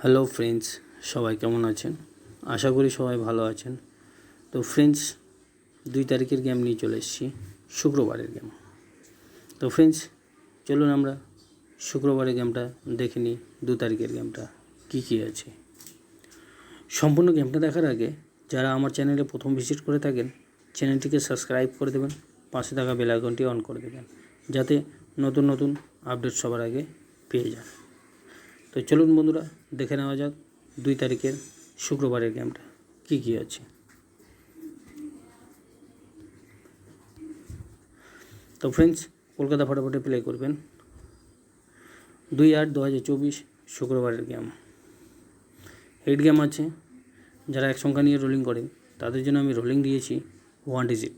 Hello friends সবাই কেমন আছেন? আশা করি সবাই ভালো আছেন। তো ফ্রেন্ডস দুই তারিখের গেম নিয়ে চলে এসেছি। শুক্রবারের গেম তো ফ্রেন্ডস চলুন আমরা শুক্রবারের গেমটা দেখে নিই। দু তারিখের গেমটা কী কী আছে। সম্পূর্ণ গেমটা দেখার আগে, যারা আমার চ্যানেলে প্রথম ভিজিট করে থাকেন চ্যানেলটিকে সাবস্ক্রাইব করে দেবেন। পাশে থাকা বেল আইকনটি অন করে দেবেন। যাতে নতুন নতুন আপডেট সবার আগে পেয়ে যান। তো চলুন বন্ধুরা, দেখে নেওয়া যাক দুই তারিখের শুক্রবারের গেমটা কী কী আছে। তো ফ্রেন্ডস কলকাতা ফটাফটে প্লে করবেন। দুই আট দু হাজার চব্বিশ শুক্রবারের গেম হেড গেম আছে, যারা এক সংখ্যা নিয়ে রোলিং করেন তাদের জন্য আমি রোলিং দিয়েছি ওয়ান ডিজিট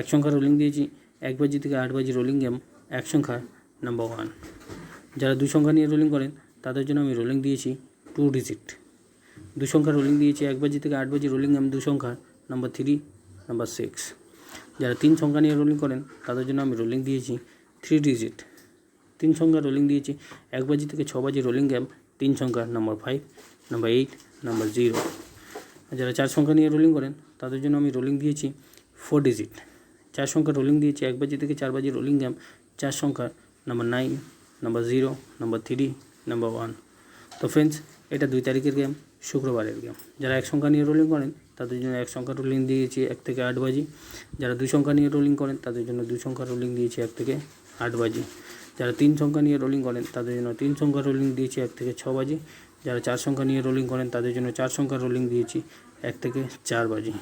এক সংখ্যা রোলিং দিয়েছি, এক বাজি থেকে আট বাজি রোলিং গেম এক সংখ্যা নাম্বার ওয়ান যারা দুই সংখ্যা নিয়ে রোলিং করেন তাদের জন্য আমি রোলিং দিয়েছি টু ডিজিট দু সংখ্যা রোলিং দিয়েছি, এক বাজি থেকে আট বাজি রোলিং গেম দু সংখ্যা নাম্বার থ্রি নাম্বার সিক্স যারা তিন সংখ্যা নিয়ে রোলিং করেন, তাদের জন্য আমি রোলিং দিয়েছি থ্রি ডিজিট তিন সংখ্যা রোলিং দিয়েছি, এক বাজি থেকে ছ বাজি রোলিং গ্যাম তিন সংখ্যা number five number eight number zero যারা চার সংখ্যা নিয়ে রোলিং করেন, তাদের জন্য আমি রোলিং দিয়েছি ফোর ডিজিট চার সংখ্যা রোলিং দিয়েছি, এক বাজি থেকে চার বাজি রোলিং গ্যাম চার সংখ্যা number nine number zero number three number one তো ফ্রেন্ডস এটা দুই তারিখের গেম শুক্রবারের গেম যারা এক সংখ্যা নিয়ে রোলিং করেন, তাদের জন্য এক সংখ্যা রোলিং দিয়েছি এক থেকে আট বাজি। যারা দুই সংখ্যা নিয়ে রোলিং করেন, তাদের জন্য দুই সংখ্যা রোলিং দিয়েছি এক থেকে আট বাজি। যারা তিন সংখ্যা নিয়ে রোলিং করেন, তাদের জন্য তিন সংখ্যা রোলিং দিয়েছি এক থেকে ছ বাজি। যারা চার সংখ্যা নিয়ে রোলিং করেন, তাদের জন্য চার সংখ্যা রোলিং দিয়েছি এক থেকে চার বাজি।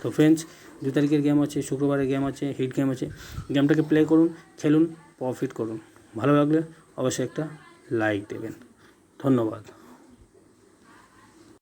তো ফ্রেন্ডস দু তারিখের গেম আছে, শুক্রবারের গেম আছে হিট গেম আছে। গেমটাকে প্লে করুন, খেলুন প্রফিট করুন। ভালো লাগলে অবশ্যই একটা লাইক দেবেন। ধন্যবাদ।